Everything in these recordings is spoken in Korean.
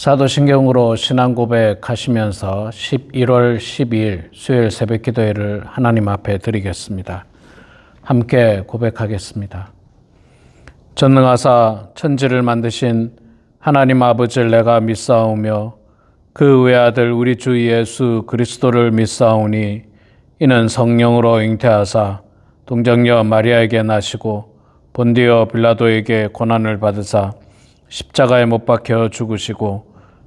사도신경으로 신앙 고백하시면서 11월 12일 수요일 새벽 기도회를 하나님 앞에 드리겠습니다. 함께 고백하겠습니다. 전능하사 천지를 만드신 하나님 아버지를 내가 믿사오며 그 외아들 우리 주 예수 그리스도를 믿사오니 이는 성령으로 잉태하사 동정녀 마리아에게 나시고 본디어 빌라도에게 고난을 받으사 십자가에 못 박혀 죽으시고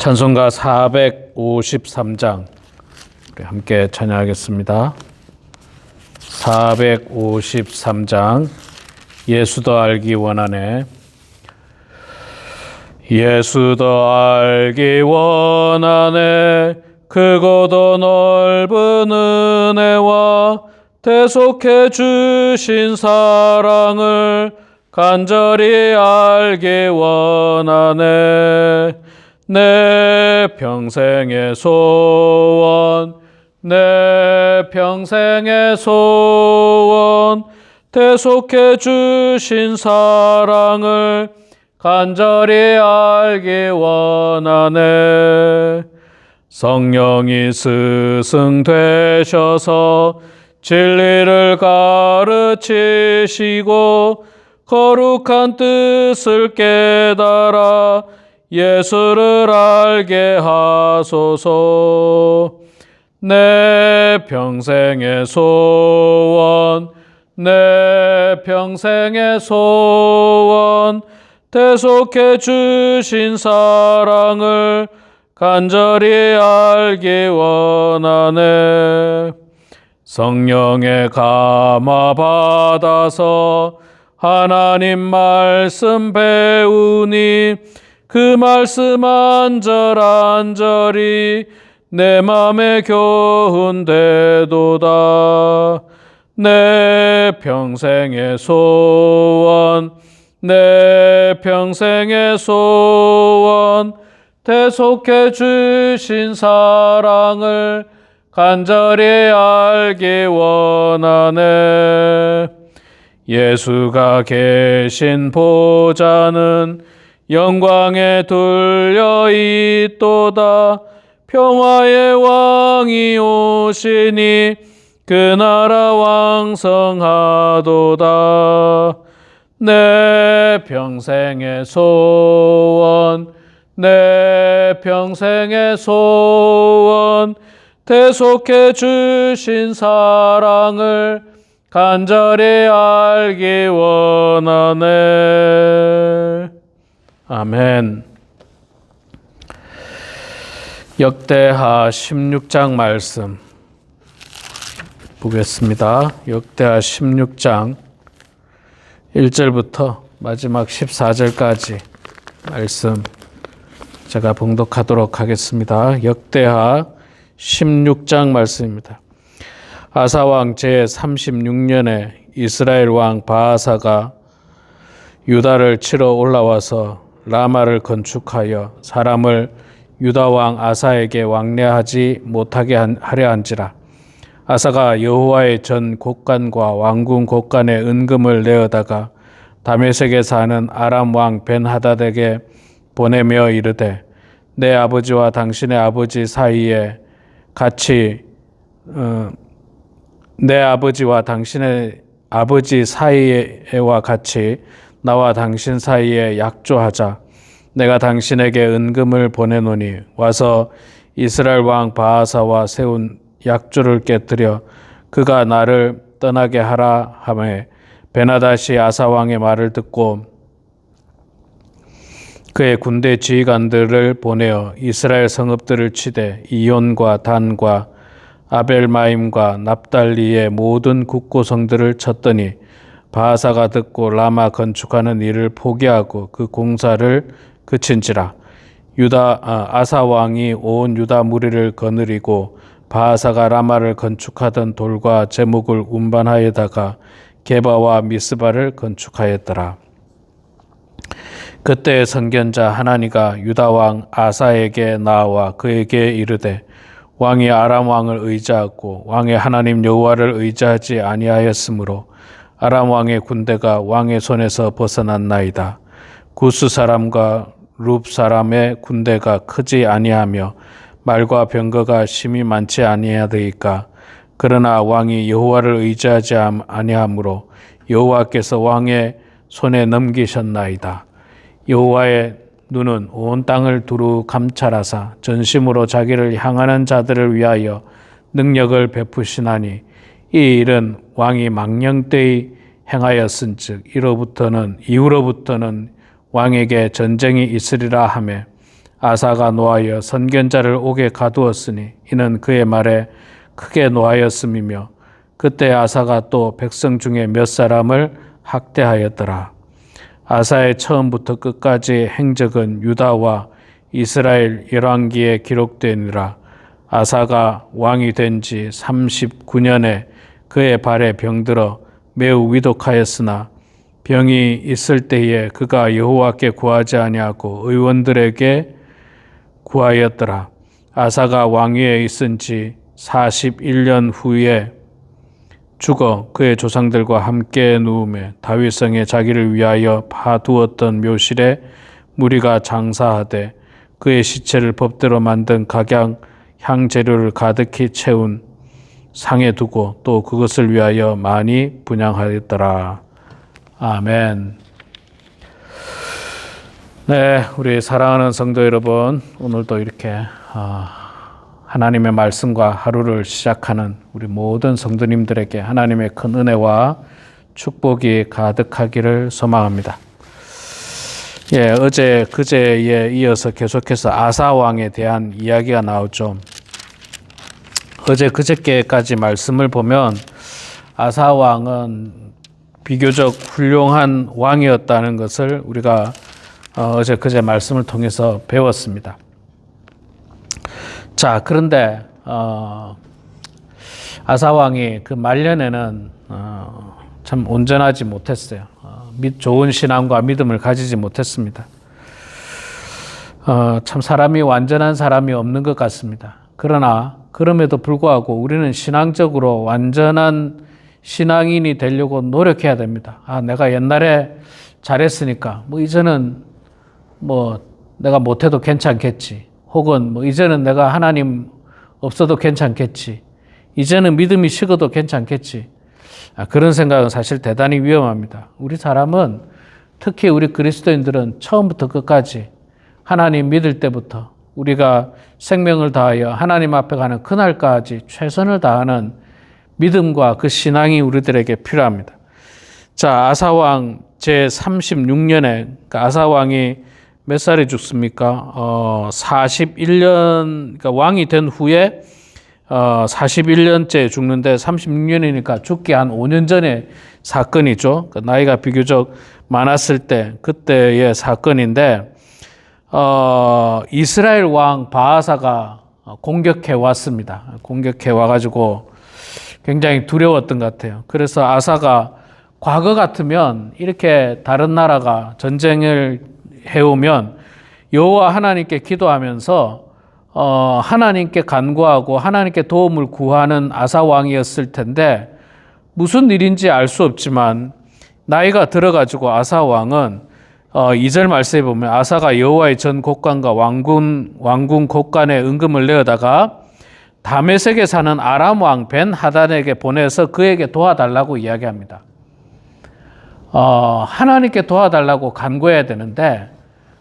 찬송가 453장 우리 함께 찬양하겠습니다. 453장 예수도 알기 원하네. 예수도 알기 원하네. 크고도 넓은 은혜와 대속해 주신 사랑을 간절히 알기 원하네. 내 평생의 소원, 내 평생의 소원, 대속해 주신 사랑을 간절히 알기 원하네. 성령이 스승 되셔서 진리를 가르치시고 거룩한 뜻을 깨달아 예수를 알게 하소서. 내 평생의 소원, 내 평생의 소원, 대속해 주신 사랑을 간절히 알기 원하네. 성령의 감화 받아서 하나님 말씀 배우니 그 말씀 안절안절이 내 맘에 교훈되도다. 내 평생의 소원, 내 평생의 소원, 대속해 주신 사랑을 간절히 알기 원하네. 예수가 계신 보좌는 영광에 둘려 있도다. 평화의 왕이 오시니 그 나라 왕성하도다. 내 평생의 소원, 내 평생의 소원, 대속해 주신 사랑을 간절히 알기 원하네. 아멘. 역대하 16장 말씀 보겠습니다. 역대하 16장 1절부터 마지막 14절까지 말씀 제가 봉독하도록 하겠습니다. 역대하 16장 말씀입니다. 아사 왕 제 36년에 이스라엘 왕 바하사가 유다를 치러 올라와서 라마를 건축하여 사람을 유다 왕 아사에게 왕래하지 못하게 하려 한지라. 아사가 여호와의 전 곡간과 왕궁 곡간에 은금을 내어다가 다메섹에 사는 아람 왕 벤하닷에게 보내며 이르되 내 아버지와 당신의 아버지 사이에 같이 어, 내 아버지와 당신의 아버지 사이와 같이 나와 당신 사이에 약조하자. 내가 당신에게 은금을 보내노니 와서 이스라엘 왕 바하사와 세운 약조를 깨뜨려 그가 나를 떠나게 하라 하매 베나다시 아사 왕의 말을 듣고 그의 군대 지휘관들을 보내어 이스라엘 성읍들을 치되 이온과 단과 아벨마임과 납달리의 모든 국고성들을 쳤더니 바하사가 듣고 라마 건축하는 일을 포기하고 그 공사를 그친지라 유다 아, 아사 왕이 온 유다 무리를 거느리고 바하사가 라마를 건축하던 돌과 제목을 운반하여다가 게바와 미스바를 건축하였더라. 그때 선견자 하나니가 유다 왕 아사에게 나와 그에게 이르되 왕이 아람 왕을 의지하고 왕의 하나님 여호와를 의지하지 아니하였으므로 아람 왕의 군대가 왕의 손에서 벗어났나이다. 구스 사람과 룹 사람의 군대가 크지 아니하며 말과 병거가 심히 많지 아니하더이까 그러나 왕이 여호와를 의지하지 아니하므로 여호와께서 왕의 손에 넘기셨나이다. 여호와의 눈은 온 땅을 두루 감찰하사 전심으로 자기를 향하는 자들을 위하여 능력을 베푸시나니 이 일은 왕이 망령 때에 행하였은즉 이로부터는 이후로부터는 왕에게 전쟁이 있으리라 하매 아사가 노하여 선견자를 옥에 가두었으니 이는 그의 말에 크게 노하였음이며 그때 아사가 또 백성 중에 몇 사람을 학대하였더라. 아사의 처음부터 끝까지 행적은 유다와 이스라엘 열왕기에 기록되니라. 아사가 왕이 된 지 39년에 그의 발에 병들어 매우 위독하였으나 병이 있을 때에 그가 여호와께 구하지 아니하고 의원들에게 구하였더라. 아사가 왕위에 있은 지 41년 후에 죽어 그의 조상들과 함께 누우매 다윗성에 자기를 위하여 파두었던 묘실에 무리가 장사하되 그의 시체를 법대로 만든 각양 향재료를 가득히 채운 상에 두고 또 그것을 위하여 많이 분양하였더라. 아멘. 네, 우리 사랑하는 성도 여러분, 오늘도 이렇게 하나님의 말씀과 하루를 시작하는 우리 모든 성도님들에게 하나님의 큰 은혜와 축복이 가득하기를 소망합니다. 예, 어제 그제에 이어서 계속해서 아사 왕에 대한 이야기가 나오죠. 어제 그저께까지 말씀을 보면 아사 왕은 비교적 훌륭한 왕이었다는 것을 우리가 어, 어제 그제 말씀을 통해서 배웠습니다. 자, 그런데 어, 아사 왕이 그 말년에는 어, 참 온전하지 못했어요. 어, 좋은 신앙과 믿음을 가지지 못했습니다. 어, 참 사람이 완전한 사람이 없는 것 같습니다. 그러나 그럼에도 불구하고 우리는 신앙적으로 완전한 신앙인이 되려고 노력해야 됩니다. 아, 내가 옛날에 잘했으니까 뭐 이제는 뭐 내가 못해도 괜찮겠지. 혹은 뭐 이제는 내가 하나님 없어도 괜찮겠지. 이제는 믿음이 식어도 괜찮겠지. 아, 그런 생각은 사실 대단히 위험합니다. 우리 사람은 특히 우리 그리스도인들은 처음부터 끝까지 하나님 믿을 때부터 우리가 생명을 다하여 하나님 앞에 가는 그날까지 최선을 다하는 믿음과 그 신앙이 우리들에게 필요합니다. 자, 아사왕 제 36년에 그러니까 아사왕이 몇 살에 죽습니까? 어, 41년 그러니까 왕이 된 후에 어, 41년째 죽는데 36년이니까 죽기 한 5년 전에 사건이죠. 그 나이가 비교적 많았을 때 그때의 사건인데 어, 이스라엘 왕 바하사가 공격해 왔습니다. 공격해 와가지고 굉장히 두려웠던 것 같아요. 그래서 아사가 과거 같으면 이렇게 다른 나라가 전쟁을 해오면 여호와 하나님께 기도하면서 어, 하나님께 간구하고 하나님께 도움을 구하는 아사 왕이었을 텐데 무슨 일인지 알 수 없지만 나이가 들어가지고 아사 왕은 어, 2절 말씀에 보면 아사가 여호와의 전 곡간과 왕군 왕궁 곡간에 은금을 내어다가 다메섹에 사는 아람 왕 벤 하단에게 보내서 그에게 도와달라고 이야기합니다. 어, 하나님께 도와달라고 간구해야 되는데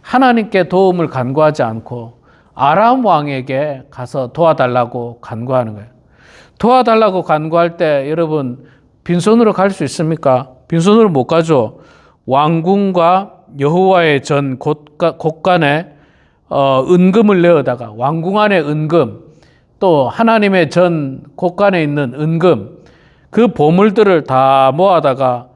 하나님께 도움을 간구하지 않고 아람 왕에게 가서 도와달라고 간구하는 거예요. 도와달라고 간구할 때 여러분 빈손으로 갈 수 있습니까? 빈손으로 못 가죠. 왕궁과 여호와의 전 곳간에 어, 은금을 내어다가 왕궁 안에 은금 또 하나님의 전 곳간에 있는 은금 그 보물들을 다 모아다가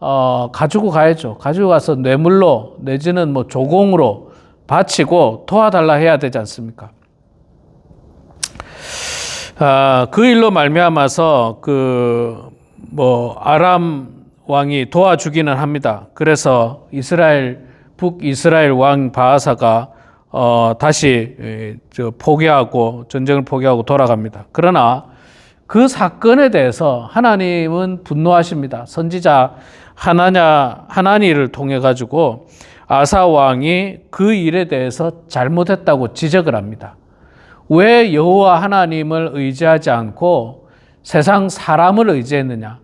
어, 가지고 가야죠. 가지고 가서 뇌물로 내지는 뭐 조공으로 바치고 도와달라 해야 되지 않습니까? 아, 그 일로 말미암아서 그 뭐 아람 왕이 도와주기는 합니다. 그래서 이스라엘 북이스라엘 왕 바하사가 어, 다시 포기하고 전쟁을 포기하고 돌아갑니다. 그러나 그 사건에 대해서 하나님은 분노하십니다. 선지자 하나냐 하나니를 통해 가지고 아사 왕이 그 일에 대해서 잘못했다고 지적을 합니다. 왜 여호와 하나님을 의지하지 않고 세상 사람을 의지했느냐?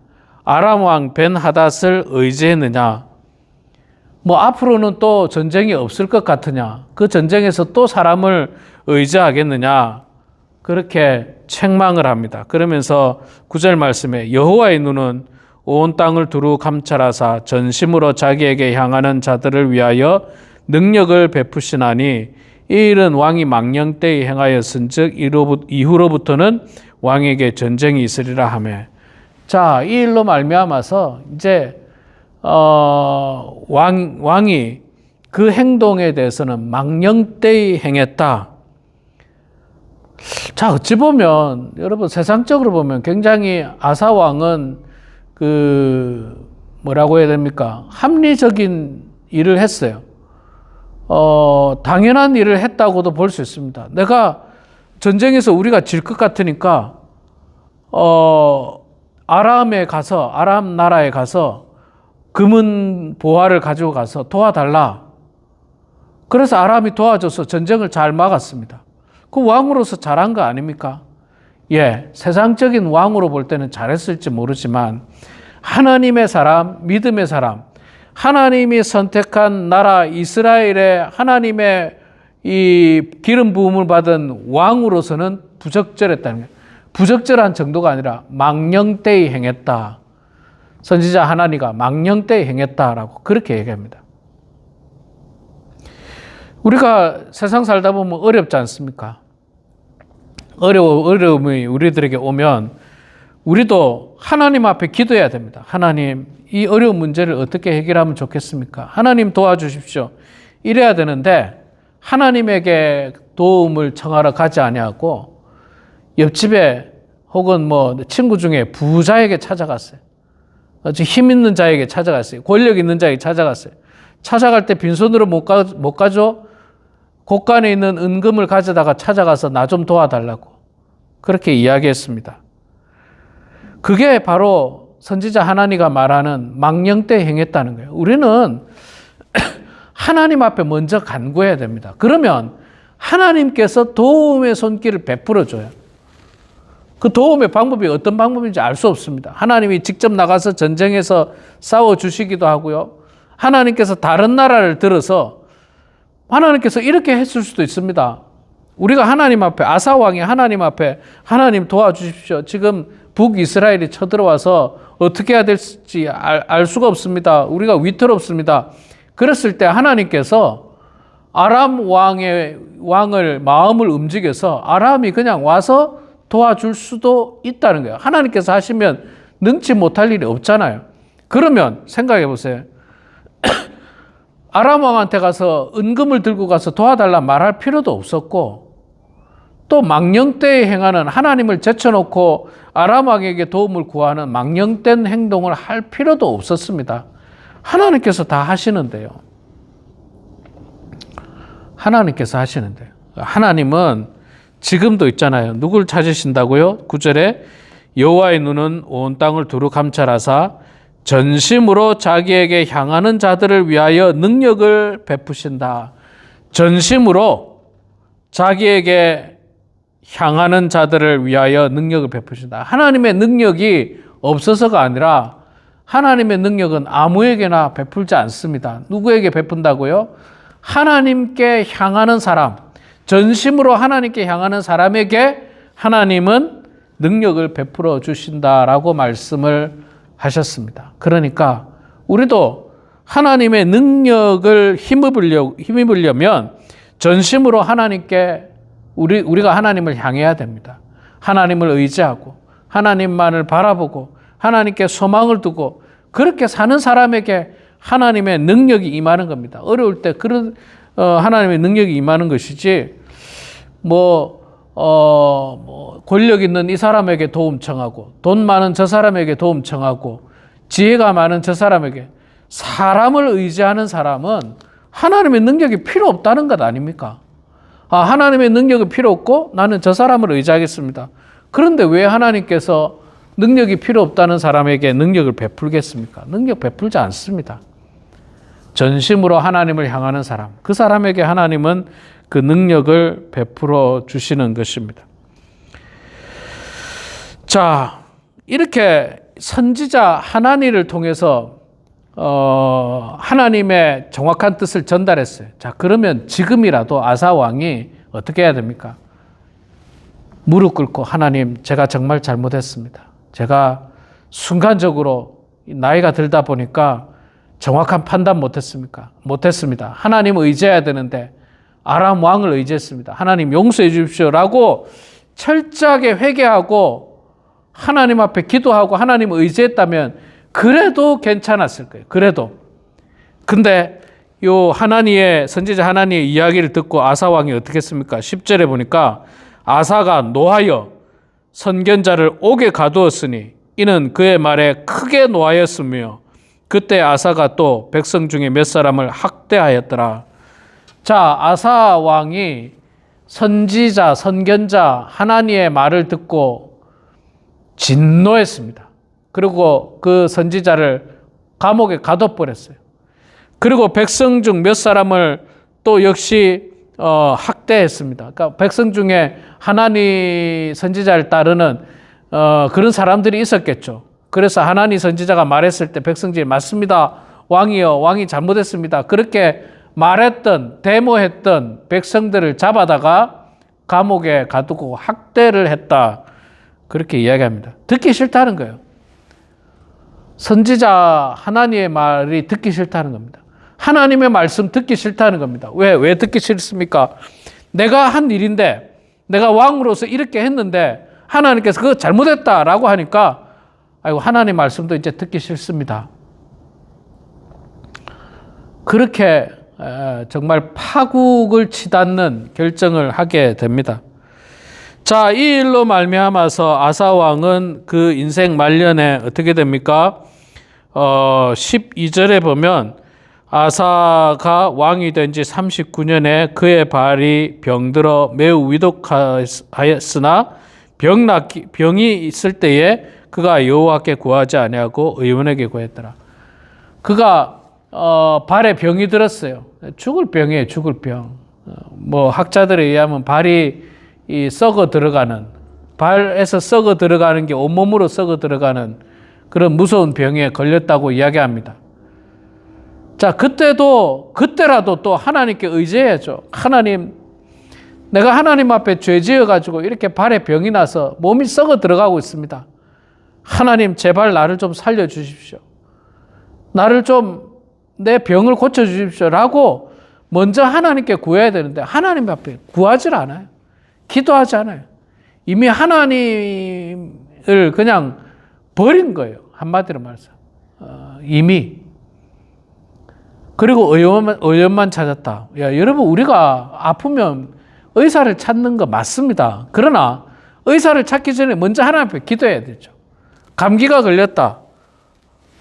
아람 왕 벤 하닷을 의지했느냐? 뭐 앞으로는 또 전쟁이 없을 것 같으냐? 그 전쟁에서 또 사람을 의지하겠느냐? 그렇게 책망을 합니다. 그러면서 구절 말씀에 여호와의 눈은 온 땅을 두루 감찰하사 전심으로 자기에게 향하는 자들을 위하여 능력을 베푸시나니 이 일은 왕이 망령 때에 행하였은즉 이후로부터는 왕에게 전쟁이 있으리라 하며 자, 이 일로 말미암아서 이제 어, 왕 왕이 그 행동에 대해서는 망령 때에 행했다. 자, 어찌 보면 여러분 세상적으로 보면 굉장히 아사 왕은 그 뭐라고 해야 됩니까? 합리적인 일을 했어요. 어, 당연한 일을 했다고도 볼 수 있습니다. 내가 전쟁에서 우리가 질 것 같으니까 어, 아람에 가서 아람 나라에 가서 금은 보화를 가지고 가서 도와달라. 그래서 아람이 도와줘서 전쟁을 잘 막았습니다. 그 왕으로서 잘한 거 아닙니까? 예, 세상적인 왕으로 볼 때는 잘했을지 모르지만 하나님의 사람, 믿음의 사람, 하나님이 선택한 나라 이스라엘의 하나님의 이 기름 부음을 받은 왕으로서는 부적절했다는 거예요. 부적절한 정도가 아니라 망령 때에 행했다. 선지자 하나니가 망령 때에 행했다라고 그렇게 얘기합니다. 우리가 세상 살다 보면 어렵지 않습니까? 어려워, 어려움이 우리들에게 오면 우리도 하나님 앞에 기도해야 됩니다. 하나님, 이 어려운 문제를 어떻게 해결하면 좋겠습니까? 하나님 도와주십시오. 이래야 되는데 하나님에게 도움을 청하러 가지 아니하고 옆집에 혹은 뭐 친구 중에 부자에게 찾아갔어요. 힘 있는 자에게 찾아갔어요. 권력 있는 자에게 찾아갔어요. 찾아갈 때 빈손으로 못, 가, 못 가죠? 곳간에 있는 은금을 가져다가 찾아가서 나 좀 도와달라고. 그렇게 이야기했습니다. 그게 바로 선지자 하나니가 말하는 망령 때 행했다는 거예요. 우리는 하나님 앞에 먼저 간구해야 됩니다. 그러면 하나님께서 도움의 손길을 베풀어 줘요. 그 도움의 방법이 어떤 방법인지 알 수 없습니다. 하나님이 직접 나가서 전쟁에서 싸워 주시기도 하고요. 하나님께서 다른 나라를 들어서 하나님께서 이렇게 했을 수도 있습니다. 우리가 하나님 앞에 아사 왕이 하나님 앞에 하나님 도와주십시오. 지금 북이스라엘이 쳐들어와서 어떻게 해야 될지 알, 알 수가 없습니다. 우리가 위태롭습니다. 그랬을 때 하나님께서 아람 왕의 왕을 마음을 움직여서 아람이 그냥 와서 도와줄 수도 있다는 거예요. 하나님께서 하시면 능치 못할 일이 없잖아요. 그러면 생각해 보세요. 아람 왕한테 가서 은금을 들고 가서 도와달라 말할 필요도 없었고 또 망령 때에 행하는 하나님을 제쳐놓고 아람 왕에게 도움을 구하는 망령된 행동을 할 필요도 없었습니다. 하나님께서 다 하시는데요. 하나님께서 하시는데요. 하나님은 지금도 있잖아요. 누굴 찾으신다고요? 9절에 여호와의 눈은 온 땅을 두루 감찰하사 전심으로 자기에게 향하는 자들을 위하여 능력을 베푸신다. 전심으로 자기에게 향하는 자들을 위하여 능력을 베푸신다. 하나님의 능력이 없어서가 아니라 하나님의 능력은 아무에게나 베풀지 않습니다. 누구에게 베푼다고요? 하나님께 향하는 사람, 전심으로 하나님께 향하는 사람에게 하나님은 능력을 베풀어 주신다라고 말씀을 하셨습니다. 그러니까 우리도 하나님의 능력을 힘입으려, 힘입으려면 전심으로 하나님께 우리, 우리가 하나님을 향해야 됩니다. 하나님을 의지하고 하나님만을 바라보고 하나님께 소망을 두고 그렇게 사는 사람에게 하나님의 능력이 임하는 겁니다. 어려울 때 그런 어, 하나님의 능력이 임하는 것이지 뭐, 어, 뭐 권력 있는 이 사람에게 도움 청하고 돈 많은 저 사람에게 도움 청하고 지혜가 많은 저 사람에게 사람을 의지하는 사람은 하나님의 능력이 필요 없다는 것 아닙니까? 아, 하나님의 능력이 필요 없고 나는 저 사람을 의지하겠습니다. 그런데 왜 하나님께서 능력이 필요 없다는 사람에게 능력을 베풀겠습니까? 능력 베풀지 않습니다. 전심으로 하나님을 향하는 사람, 그 사람에게 하나님은 그 능력을 베풀어 주시는 것입니다. 자, 이렇게 선지자 하나니를 통해서 어, 하나님의 정확한 뜻을 전달했어요. 자, 그러면 지금이라도 아사 왕이 어떻게 해야 됩니까? 무릎 꿇고 하나님, 제가 정말 잘못했습니다. 제가 순간적으로 나이가 들다 보니까 정확한 판단 못했습니까? 못했습니다. 하나님 의지해야 되는데 아람 왕을 의지했습니다. 하나님 용서해 주십시오라고 철저하게 회개하고 하나님 앞에 기도하고 하나님 의지했다면 그래도 괜찮았을 거예요. 그래도. 근데 요 하나니의 선지자 하나니의 이야기를 듣고 아사 왕이 어떻게 했습니까? 10절에 보니까 아사가 노하여 선견자를 옥에 가두었으니 이는 그의 말에 크게 노하였으며 그때 아사가 또 백성 중에 몇 사람을 학대하였더라. 자, 아사 왕이 선지자, 선견자 하나니의 말을 듣고 진노했습니다. 그리고 그 선지자를 감옥에 가둬버렸어요. 그리고 백성 중 몇 사람을 또 역시 어, 학대했습니다. 그러니까 백성 중에 하나니 선지자를 따르는 어, 그런 사람들이 있었겠죠. 그래서 하나니 선지자가 말했을 때 백성들이 맞습니다. 왕이요, 왕이 잘못했습니다. 그렇게 말했던, 데모했던 백성들을 잡아다가 감옥에 가두고 학대를 했다. 그렇게 이야기합니다. 듣기 싫다는 거예요. 선지자 하나님의 말이 듣기 싫다는 겁니다. 하나님의 말씀 듣기 싫다는 겁니다. 왜? 왜 듣기 싫습니까? 내가 한 일인데, 내가 왕으로서 이렇게 했는데, 하나님께서 그거 잘못했다라고 하니까, 아이고, 하나님 말씀도 이제 듣기 싫습니다. 그렇게 정말 파국을 치닫는 결정을 하게 됩니다. 자, 이 일로 말미암아서 아사 왕은 그 인생 말년에 어떻게 됩니까? 어, 12절에 보면 아사가 왕이 된 지 39년에 그의 발이 병들어 매우 위독하였으나 병 낫기, 병이 있을 때에 그가 여호와께 구하지 아니하고 의원에게 구했더라. 그가 어, 발에 병이 들었어요. 죽을 병이에요, 죽을 병. 어, 뭐 학자들에 의하면 발이 이 썩어 들어가는 발에서 썩어 들어가는 게 온몸으로 썩어 들어가는 그런 무서운 병에 걸렸다고 이야기합니다. 자, 그때도 그때라도 또 하나님께 의지해야죠. 하나님 내가 하나님 앞에 죄 지어 가지고 이렇게 발에 병이 나서 몸이 썩어 들어가고 있습니다. 하나님 제발 나를 좀 살려 주십시오. 나를 좀 내 병을 고쳐 주십시오라고 먼저 하나님께 구해야 되는데 하나님 앞에 구하질 않아요. 기도하지 않아요. 이미 하나님을 그냥 버린 거예요. 한마디로 말해서. 어, 이미. 그리고 의원만, 의원만 찾았다. 야, 여러분, 우리가 아프면 의사를 찾는 거 맞습니다. 그러나 의사를 찾기 전에 먼저 하나님 앞에 기도해야 되죠. 감기가 걸렸다.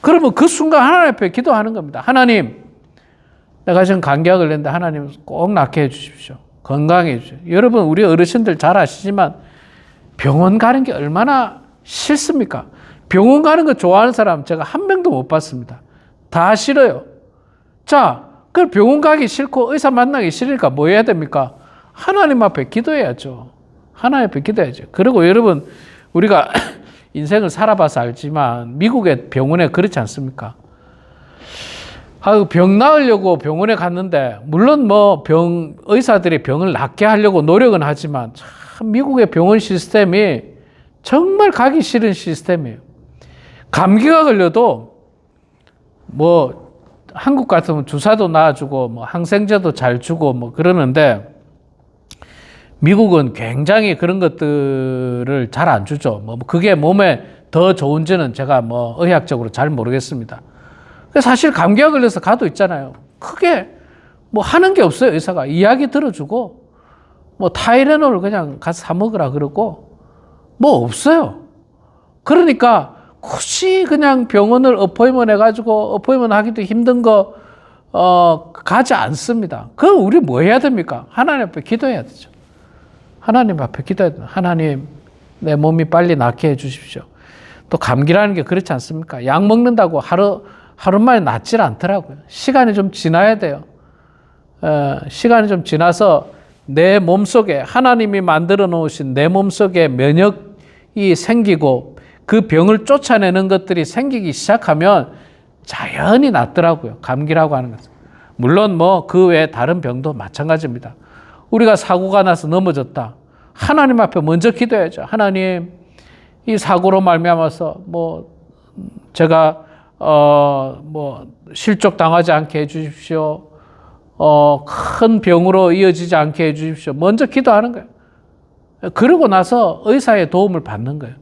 그러면 그 순간 하나님 앞에 기도하는 겁니다. 하나님, 내가 지금 감기가 걸렸는데 하나님 꼭 낫게 해 주십시오. 건강해 주십시오. 여러분, 우리 어르신들 잘 아시지만 병원 가는 게 얼마나 싫습니까? 병원 가는 거 좋아하는 사람 제가 한 명도 못 봤습니다. 다 싫어요. 자, 그 병원 가기 싫고 의사 만나기 싫으니까 뭐 해야 됩니까? 하나님 앞에 기도해야죠. 하나님 앞에 기도해야죠. 그리고 여러분, 우리가 인생을 살아봐서 알지만 미국의 병원에 그렇지 않습니까? 아, 병 나으려고 병원에 갔는데 물론 뭐 병 의사들이 병을 낫게 하려고 노력은 하지만 참 미국의 병원 시스템이 정말 가기 싫은 시스템이에요. 감기가 걸려도 뭐 한국 같으면 주사도 놔주고 뭐 항생제도 잘 주고 뭐 그러는데 미국은 굉장히 그런 것들을 잘 안 주죠. 뭐 그게 몸에 더 좋은지는 제가 뭐 의학적으로 잘 모르겠습니다. 사실 감기가 걸려서 가도 있잖아요. 크게 뭐 하는 게 없어요, 의사가. 이야기 들어주고, 뭐 타이레놀 그냥 가서 사 먹으라 그러고, 뭐 없어요. 그러니까 굳이 그냥 병원을 어포이먼 해가지고 어포이먼 하기도 힘든 거, 어, 가지 않습니다. 그럼 우리 뭐 해야 됩니까? 하나님 앞에 기도해야 되죠. 하나님 앞에 기도해야 돼요. 하나님, 내 몸이 빨리 낫게 해 주십시오. 또 감기라는 게 그렇지 않습니까? 약 먹는다고 하루, 하루 만에 낫질 않더라고요. 시간이 좀 지나야 돼요. 어, 시간이 좀 지나서 내 몸 속에 하나님이 만들어 놓으신 내 몸 속에 면역이 생기고 그 병을 쫓아내는 것들이 생기기 시작하면 자연히 낫더라고요. 감기라고 하는 것은. 물론 뭐 그 외에 다른 병도 마찬가지입니다. 우리가 사고가 나서 넘어졌다. 하나님 앞에 먼저 기도해야죠. 하나님, 이 사고로 말미암아서 뭐 제가 어 뭐 실족 당하지 않게 해 주십시오. 어 큰 병으로 이어지지 않게 해 주십시오. 먼저 기도하는 거예요. 그러고 나서 의사의 도움을 받는 거예요.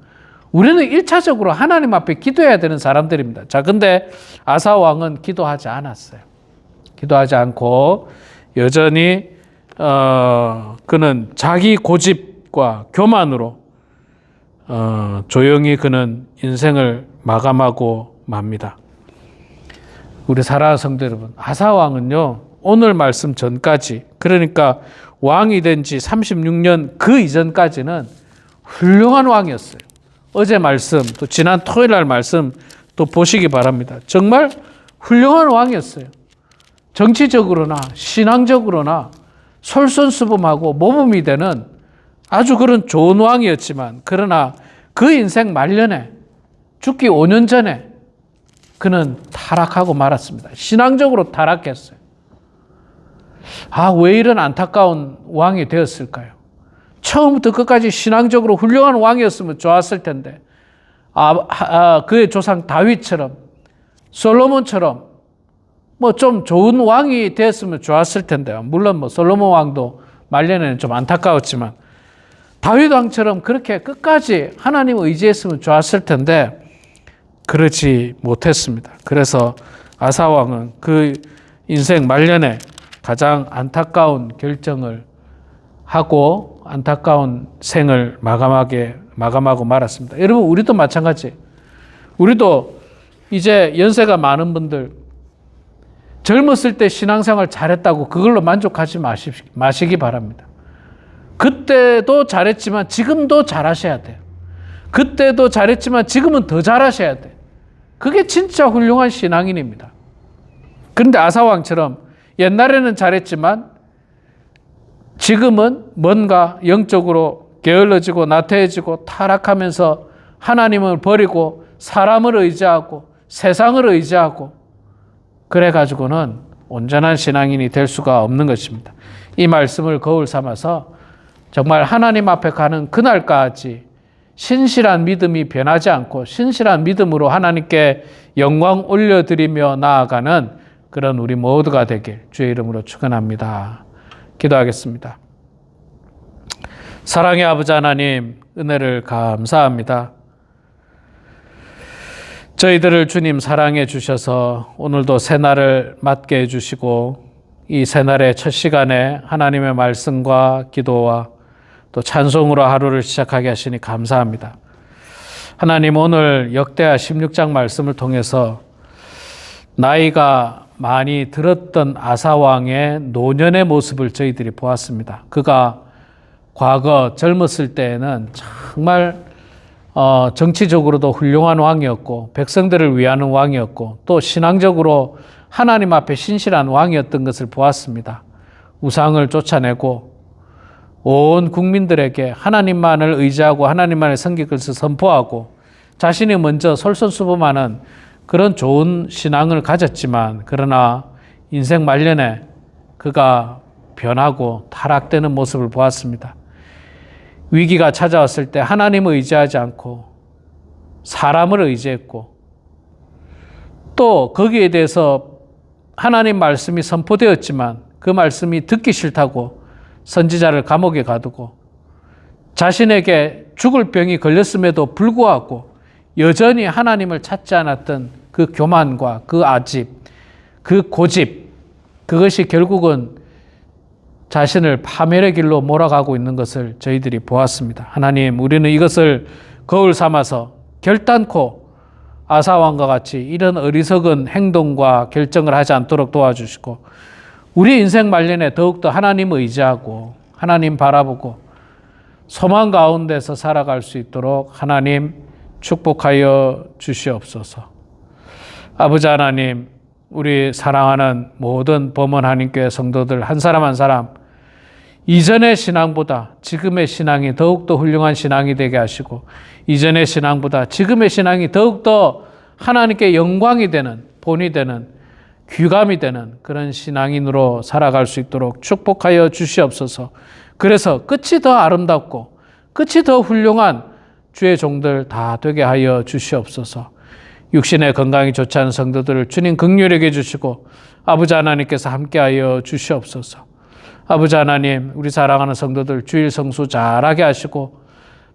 우리는 일차적으로 하나님 앞에 기도해야 되는 사람들입니다. 자, 근데 아사 왕은 기도하지 않았어요. 기도하지 않고 여전히 어, 그는 자기 고집 과 교만으로 어, 조용히 그는 인생을 마감하고 맙니다. 우리 사랑하는 성도 여러분, 아사 왕은요 오늘 말씀 전까지 그러니까 왕이 된 지 36년 그 이전까지는 훌륭한 왕이었어요. 어제 말씀 또 지난 토요일 날 말씀 또 보시기 바랍니다. 정말 훌륭한 왕이었어요. 정치적으로나 신앙적으로나 솔선수범하고 모범이 되는 아주 그런 좋은 왕이었지만 그러나 그 인생 말년에 죽기 5년 전에 그는 타락하고 말았습니다. 신앙적으로 타락했어요. 아, 왜 이런 안타까운 왕이 되었을까요? 처음부터 끝까지 신앙적으로 훌륭한 왕이었으면 좋았을 텐데, 아, 아 그의 조상 다윗처럼, 솔로몬처럼, 뭐 좀 좋은 왕이 되었으면 좋았을 텐데요. 물론 뭐 솔로몬 왕도 말년에는 좀 안타까웠지만, 다윗 왕처럼 그렇게 끝까지 하나님 의지했으면 좋았을 텐데, 그러지 못했습니다. 그래서 아사 왕은 그 인생 말년에 가장 안타까운 결정을 하고 안타까운 생을 마감하게 마감하고 말았습니다. 여러분 우리도 마찬가지. 우리도 이제 연세가 많은 분들 젊었을 때 신앙생활 잘했다고 그걸로 만족하지 마시, 마시기 바랍니다. 그때도 잘했지만 지금도 잘하셔야 돼요. 그때도 잘했지만 지금은 더 잘하셔야 돼요. 그게 진짜 훌륭한 신앙인입니다. 그런데 아사왕처럼 옛날에는 잘했지만 지금은 뭔가 영적으로 게을러지고 나태해지고 타락하면서 하나님을 버리고 사람을 의지하고 세상을 의지하고 그래 가지고는 온전한 신앙인이 될 수가 없는 것입니다. 이 말씀을 거울 삼아서 정말 하나님 앞에 가는 그날까지 신실한 믿음이 변하지 않고 신실한 믿음으로 하나님께 영광 올려드리며 나아가는 그런 우리 모두가 되길 주의 이름으로 축원합니다. 기도하겠습니다. 사랑의 아버지 하나님 은혜를 감사합니다. 저희들을 주님 사랑해 주셔서 오늘도 새날을 맞게 해 주시고 이 새날의 첫 시간에 하나님의 말씀과 기도와 또 찬송으로 하루를 시작하게 하시니 감사합니다. 하나님 오늘 역대하 16장 말씀을 통해서 나이가 많이 들었던 아사왕의 노년의 모습을 저희들이 보았습니다. 그가 과거 젊었을 때에는 정말 어, 정치적으로도 훌륭한 왕이었고 백성들을 위하는 왕이었고 또 신앙적으로 하나님 앞에 신실한 왕이었던 것을 보았습니다. 우상을 쫓아내고 온 국민들에게 하나님만을 의지하고 하나님만의 성격을 선포하고 자신이 먼저 솔선수범하는 그런 좋은 신앙을 가졌지만 그러나 인생 말년에 그가 변하고 타락되는 모습을 보았습니다. 위기가 찾아왔을 때 하나님을 의지하지 않고 사람을 의지했고 또 거기에 대해서 하나님 말씀이 선포되었지만 그 말씀이 듣기 싫다고 선지자를 감옥에 가두고 자신에게 죽을 병이 걸렸음에도 불구하고 여전히 하나님을 찾지 않았던 그 교만과 그 아집, 그 고집, 그것이 결국은 자신을 파멸의 길로 몰아가고 있는 것을 저희들이 보았습니다. 하나님, 우리는 이것을 거울 삼아서 결단코 아사왕과 같이 이런 어리석은 행동과 결정을 하지 않도록 도와주시고 우리 인생 말년에 더욱더 하나님 의지하고 하나님 바라보고 소망 가운데서 살아갈 수 있도록 하나님 축복하여 주시옵소서. 아버지 하나님, 우리 사랑하는 모든 범원 한인교회 성도들 한 사람 한 사람 이전의 신앙보다 지금의 신앙이 더욱더 훌륭한 신앙이 되게 하시고 이전의 신앙보다 지금의 신앙이 더욱더 하나님께 영광이 되는 본이 되는 귀감이 되는 그런 신앙인으로 살아갈 수 있도록 축복하여 주시옵소서. 그래서 끝이 더 아름답고 끝이 더 훌륭한 주의 종들 다 되게 하여 주시옵소서. 육신의 건강이 좋지 않은 성도들을 주님 극률하게 주시고 아버지 하나님께서 함께하여 주시옵소서. 아버지 하나님, 우리 사랑하는 성도들 주일 성수 잘하게 하시고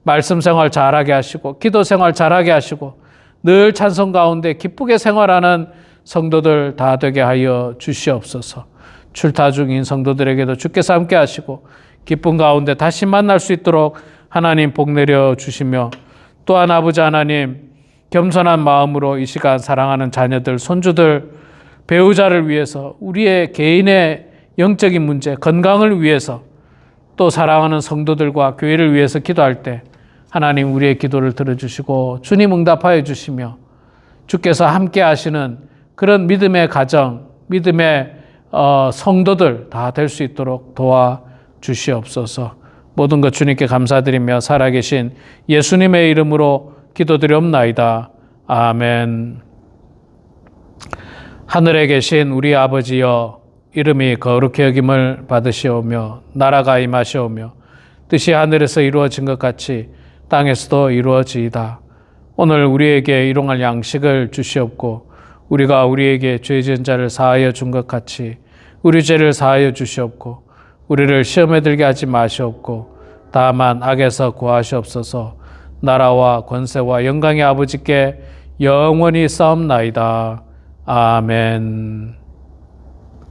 말씀 생활 잘하게 하시고 기도 생활 잘하게 하시고 늘 찬송 가운데 기쁘게 생활하는 성도들 다 되게 하여 주시옵소서. 출타 중인 성도들에게도 주께서 함께 하시고 기쁜 가운데 다시 만날 수 있도록 하나님 복 내려 주시며 또한 아버지 하나님 겸손한 마음으로 이 시간 사랑하는 자녀들, 손주들, 배우자를 위해서 우리의 개인의 영적인 문제, 건강을 위해서 또 사랑하는 성도들과 교회를 위해서 기도할 때 하나님 우리의 기도를 들어주시고 주님 응답하여 주시며 주께서 함께 하시는 그런 믿음의 가정, 믿음의 어, 성도들 다 될 수 있도록 도와 주시옵소서. 모든 것 주님께 감사드리며 살아계신 예수님의 이름으로 기도드리옵나이다. 아멘. 하늘에 계신 우리 아버지여 이름이 거룩히 여김을 받으시오며 나라가 임하시오며 뜻이 하늘에서 이루어진 것 같이 땅에서도 이루어지이다. 오늘 우리에게 일용할 양식을 주시옵고 우리가 우리에게 죄 지은 자를 사하여 준 것 같이 우리 죄를 사하여 주시옵고 우리를 시험에 들게 하지 마시옵고 다만 악에서 구하시옵소서 나라와 권세와 영광의 아버지께 영원히 싸움나이다. 아멘.